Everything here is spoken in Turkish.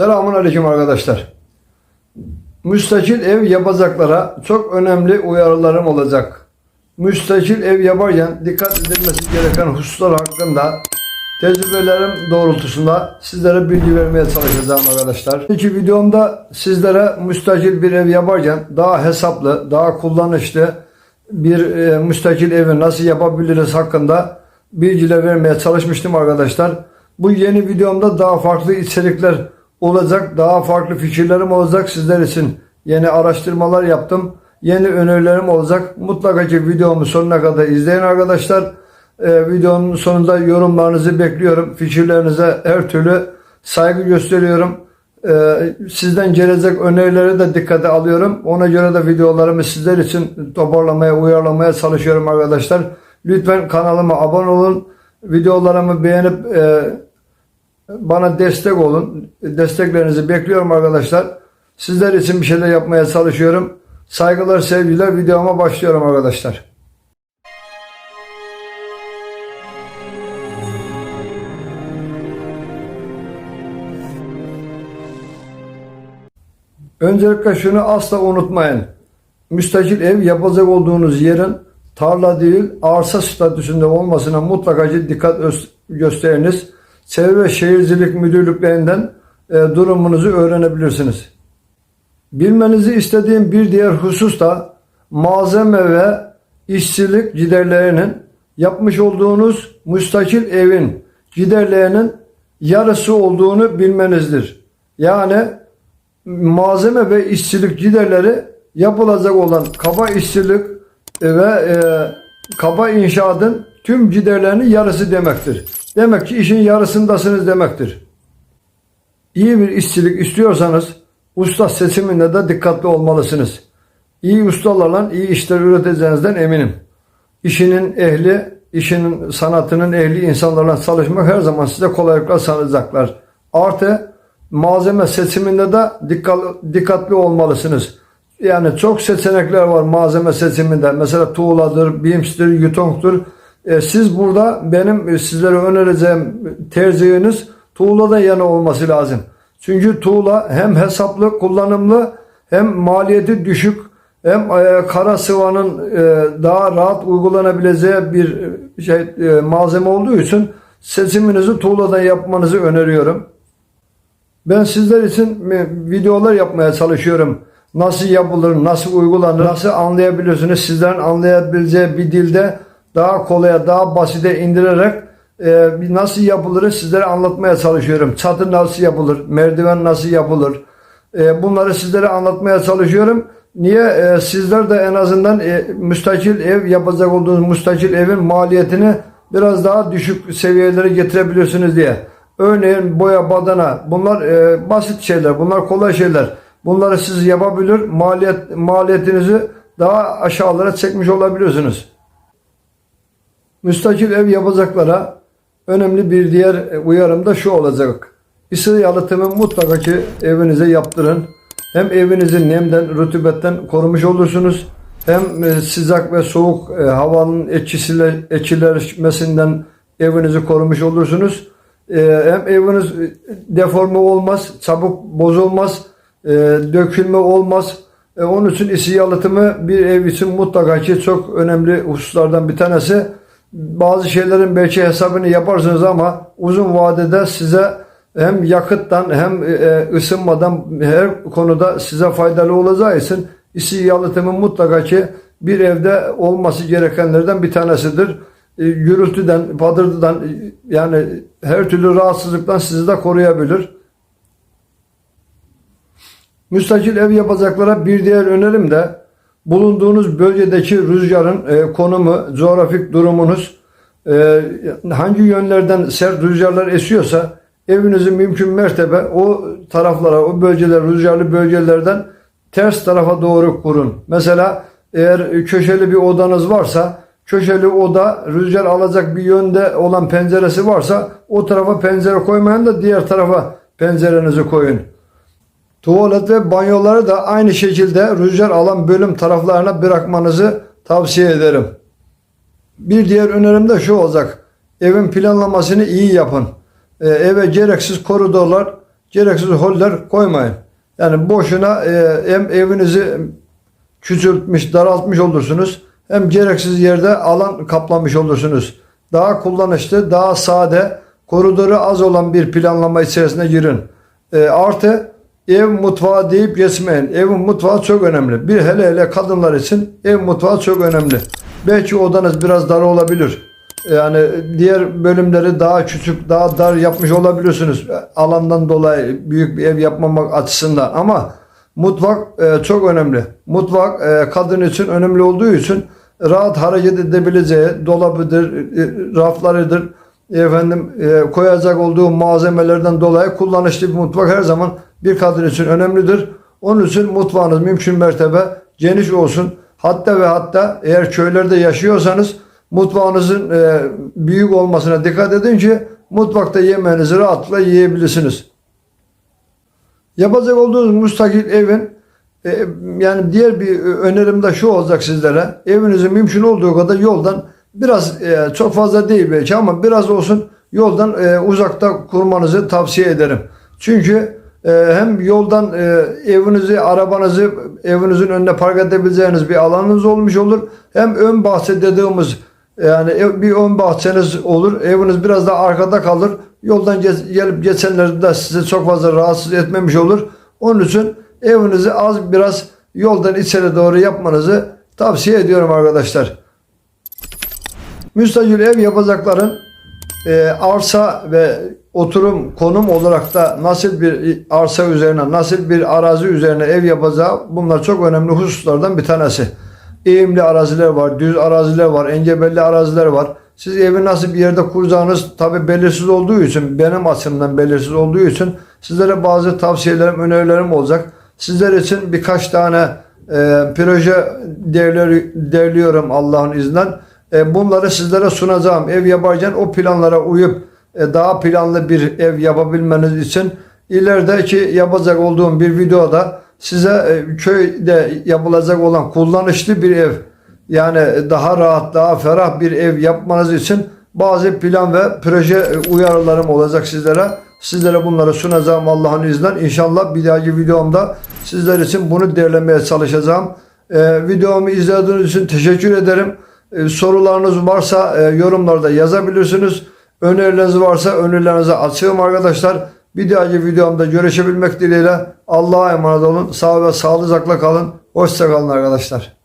Selamun Aleyküm arkadaşlar. Müstakil ev yapacaklara çok önemli uyarılarım olacak. Müstakil ev yaparken dikkat edilmesi gereken hususlar hakkında tecrübelerim doğrultusunda sizlere bilgi vermeye çalışacağım arkadaşlar. İki videomda sizlere müstakil bir ev yaparken daha hesaplı, daha kullanışlı bir e, müstakil evi nasıl yapabiliriz hakkında bilgiler vermeye çalışmıştım arkadaşlar. Bu yeni videomda daha farklı içerikler olacak, daha farklı fikirlerim olacak sizler için. Yeni araştırmalar yaptım, yeni önerilerim olacak. Mutlaka ki videomu sonuna kadar izleyin arkadaşlar. Ee, videonun sonunda yorumlarınızı bekliyorum. Fikirlerinize her türlü saygı gösteriyorum. Ee, sizden gelecek önerileri de dikkate alıyorum. Ona göre de videolarımı sizler için toparlamaya, uyarlamaya çalışıyorum arkadaşlar. Lütfen kanalıma abone olun. Videolarımı beğenip e, bana destek olun. Desteklerinizi bekliyorum arkadaşlar. Sizler için bir şeyler yapmaya çalışıyorum. Saygılar, sevgiler. Videoma başlıyorum arkadaşlar. Öncelikle şunu asla unutmayın. Müstakil ev yapacak olduğunuz yerin tarla değil arsa statüsünde olmasına mutlaka dikkat gösteriniz. Çevre ve Şehircilik Müdürlüklerinden e, durumunuzu öğrenebilirsiniz. Bilmenizi istediğim bir diğer husus da malzeme ve işçilik giderlerinin yapmış olduğunuz müstakil evin giderlerinin yarısı olduğunu bilmenizdir. Yani malzeme ve işçilik giderleri yapılacak olan kaba işçilik ve e, kaba inşaatın tüm giderlerinin yarısı demektir. Demek ki işin yarısındasınız demektir. İyi bir işçilik istiyorsanız usta seçiminde de dikkatli olmalısınız. İyi ustalarla iyi işler üreteceğinizden eminim. İşinin ehli, işinin sanatının ehli insanlarla çalışmak her zaman size kolaylıkla sağlayacaklar. Artı malzeme seçiminde de dikkat, dikkatli olmalısınız. Yani çok seçenekler var malzeme seçiminde. Mesela tuğladır, bimstir, yutongtur. E, siz burada benim e, sizlere önereceğim tercihiniz tuğladan yana olması lazım. Çünkü tuğla hem hesaplı, kullanımlı hem maliyeti düşük hem e, kara sıvanın daha rahat uygulanabileceği bir şey malzeme olduğu için seçiminizi tuğladan yapmanızı öneriyorum. Ben sizler için videolar yapmaya çalışıyorum. Nasıl yapılır, nasıl uygulanır, nasıl anlayabilirsiniz? Sizlerin anlayabileceği bir dilde daha kolaya, daha basite indirerek e, nasıl yapılır sizlere anlatmaya çalışıyorum. Çatı nasıl yapılır, merdiven nasıl yapılır? E, bunları sizlere anlatmaya çalışıyorum. Niye? E, sizler de en azından e, müstakil ev yapacak olduğunuz müstakil evin maliyetini biraz daha düşük seviyelere getirebilirsiniz diye. Örneğin boya, badana bunlar e, basit şeyler, bunlar kolay şeyler. Bunları siz yapabilir, maliyet maliyetinizi daha aşağılara çekmiş olabilirsiniz. Müstakil ev yapacaklara önemli bir diğer uyarım da şu olacak. Isı yalıtımı mutlaka ki evinize yaptırın. Hem evinizi nemden, rutubetten korumuş olursunuz. Hem e, sıcak ve soğuk e, havanın etkisiyle etkileşmesinden evinizi korumuş olursunuz. E, Hem eviniz e, deforme olmaz, çabuk bozulmaz, e, dökülme olmaz. E, Onun için ısı yalıtımı bir ev için mutlaka ki çok önemli hususlardan bir tanesi. Bazı şeylerin belki hesabını yaparsınız ama uzun vadede size hem yakıttan hem e, ısınmadan her konuda size faydalı olacağı için ısı yalıtımı mutlaka ki bir evde olması gerekenlerden bir tanesidir. E, Gürültüden, padırdıdan e, yani her türlü rahatsızlıktan sizi de koruyabilir. Müstakil ev yapacaklara bir diğer önerim de bulunduğunuz bölgedeki rüzgarın e, konumu, coğrafik durumunuz e, hangi yönlerden sert rüzgarlar esiyorsa evinizi mümkün mertebe o taraflara, o bölgeler, rüzgarlı bölgelerden ters tarafa doğru kurun. Mesela eğer köşeli bir odanız varsa köşeli oda rüzgar alacak bir yönde olan penceresi varsa o tarafa pencere koymayın da diğer tarafa pencerenizi koyun. Tuvalet ve banyoları da aynı şekilde rüzgar alan bölüm taraflarına bırakmanızı tavsiye ederim. Bir diğer önerim de şu olacak. Evin planlamasını iyi yapın. Ee, eve gereksiz koridorlar, gereksiz holler koymayın. Yani boşuna e, hem evinizi küçültmüş, daraltmış olursunuz. Hem gereksiz yerde alan kaplamış olursunuz. Daha kullanışlı, daha sade, koridoru az olan bir planlama içerisine girin. E, artı ev mutfağı deyip geçmeyin. Evin mutfağı çok önemli. Bir hele hele kadınlar için ev mutfağı çok önemli. Belki odanız biraz dar olabilir. Yani diğer bölümleri daha küçük, daha dar yapmış olabilirsiniz. Alandan dolayı büyük bir ev yapmamak açısından. Ama mutfak e, çok önemli. Mutfak e, kadın için önemli olduğu için rahat hareket edebileceği dolabıdır, e, raflarıdır, efendim e, koyacak olduğu malzemelerden dolayı kullanışlı bir mutfak her zaman bir kadın için önemlidir. Onun için mutfağınız mümkün mertebe geniş olsun. Hatta ve hatta eğer köylerde yaşıyorsanız mutfağınızın e, büyük olmasına dikkat edin ki mutfakta yemeğinizi rahatlıkla yiyebilirsiniz. Yapacak olduğunuz müstakil evin e, yani diğer bir önerim de şu olacak sizlere. Evinizi mümkün olduğu kadar yoldan biraz e, çok fazla değil belki ama biraz olsun yoldan e, uzakta kurmanızı tavsiye ederim. Çünkü e, hem yoldan e, evinizi, arabanızı evinizin önüne park edebileceğiniz bir alanınız olmuş olur. Hem ön bahçe dediğimiz yani bir ön bahçeniz olur. Eviniz biraz daha arkada kalır. Yoldan ge- gelip geçenler de sizi çok fazla rahatsız etmemiş olur. Onun için evinizi az biraz yoldan içeri doğru yapmanızı tavsiye ediyorum arkadaşlar. Müstakil ev yapacakların e, arsa ve oturum konum olarak da nasıl bir arsa üzerine, nasıl bir arazi üzerine ev yapacağı bunlar çok önemli hususlardan bir tanesi. Eğimli araziler var, düz araziler var, engebelli araziler var. Siz evi nasıl bir yerde kuracağınız tabi belirsiz olduğu için, benim açımdan belirsiz olduğu için sizlere bazı tavsiyelerim, önerilerim olacak. Sizler için birkaç tane e, proje derler, derliyorum Allah'ın izniyle. E, bunları sizlere sunacağım. Ev yaparken o planlara uyup daha planlı bir ev yapabilmeniz için ilerideki yapacak olduğum bir videoda size e, köyde yapılacak olan kullanışlı bir ev yani daha rahat, daha ferah bir ev yapmanız için bazı plan ve proje e, uyarılarım olacak sizlere. Sizlere bunları sunacağım Allah'ın izniyle. İnşallah bir dahaki videomda sizler için bunu derlemeye çalışacağım. Ee, videomu izlediğiniz için teşekkür ederim. Ee, sorularınız varsa e, yorumlarda yazabilirsiniz. Önerileriniz varsa önerilerinizi açığım arkadaşlar. Bir dahaki videomda görüşebilmek dileğiyle Allah'a emanet olun. Sağ ve sağlıcakla kalın. Hoşça kalın arkadaşlar.